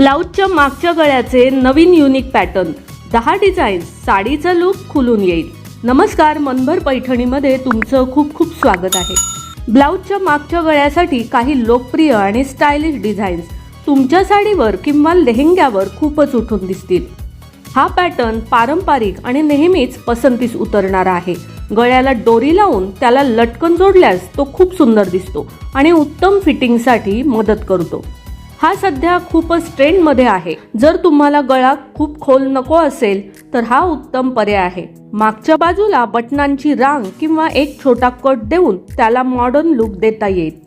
ब्लाऊजच्या मागच्या गळ्याचे नवीन युनिक पॅटर्न दहा डिझाईन्स साडीचा लुक खुलून येईल. नमस्कार मनभर पैठणीमध्ये तुमचं खूप खूप स्वागत आहे. ब्लाऊजच्या मागच्या गळ्यासाठी काही लोकप्रिय आणि स्टायलिश डिझाईन्स तुमच्या साडीवर किंवा लेहेंग्यावर खूपच उठून दिसतील. हा पॅटर्न पारंपरिक आणि नेहमीच पसंतीस उतरणारा आहे. गळ्याला दोरी लावून त्याला लटकन जोडल्यास तो खूप सुंदर दिसतो आणि उत्तम फिटिंगसाठी मदत करतो. हा सध्या खूपच ट्रेंडमध्ये आहे. जर तुम्हाला गळा खूप खोल नको असेल तर हा उत्तम पर्याय आहे. मागच्या बाजूला बटनांची रांग किंवा एक छोटा कट देऊन त्याला मॉडर्न लुक देता येईल.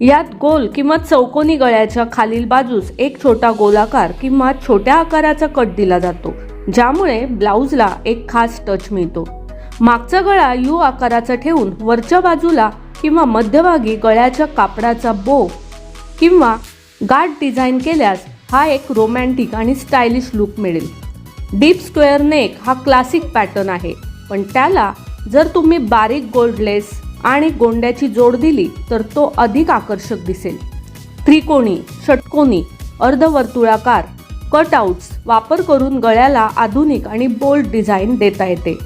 यात गोल किंवा चौकोनी गळ्याच्या खालील बाजूस एक छोटा गोलाकार किंवा छोट्या आकाराचा कट दिला जातो ज्यामुळे ब्लाऊजला एक खास टच मिळतो. मागचा गळा यू आकाराचा ठेवून वरच्या बाजूला किंवा मध्यभागी गळ्याच्या कापडाचा बो किंवा गाठ डिझाईन केल्यास हा एक रोमॅन्टिक आणि स्टायलिश लुक मिळेल. डीप स्क्वेअर नेक हा क्लासिक पॅटर्न आहे पण त्याला जर तुम्ही बारीक गोल्ड लेस आणि गोंड्याची जोड दिली तर तो अधिक आकर्षक दिसेल. त्रिकोणी षटकोनी अर्धवर्तुळाकार कटआउट्स वापर करून गळ्याला आधुनिक आणि बोल्ड डिझाईन देता येते.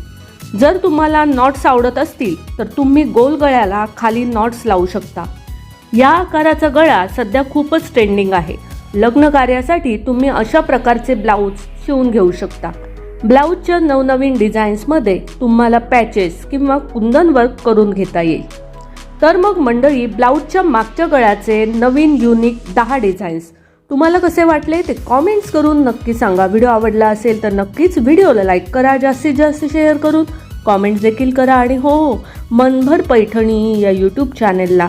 जर तुम्हाला नॉट्स आवडत असतील तर तुम्ही गोल गळ्याला खाली नॉट्स लावू शकता. या आकाराचा गळा सध्या खूपच ट्रेंडिंग आहे. लग्न कार्यासाठी तुम्ही अशा प्रकारचे ब्लाऊज शिवून घेऊ शकता. ब्लाऊजच्या नवनवीन डिझाईन्समध्ये तुम्हाला पॅचेस किंवा कुंदन वर्क करून घेता येईल. तर मग मंडळी ब्लाऊजच्या मागच्या गळ्याचे नवीन युनिक दहा डिझाईन्स तुम्हाला कसे वाटले ते कॉमेंट्स करून नक्की सांगा. व्हिडिओ आवडला असेल तर नक्कीच व्हिडिओला लाईक करा. जास्तीत जास्त शेअर करून कॉमेंट्स देखील करा. आणि हो हो मनभर पैठणी या यूट्यूब चॅनेलला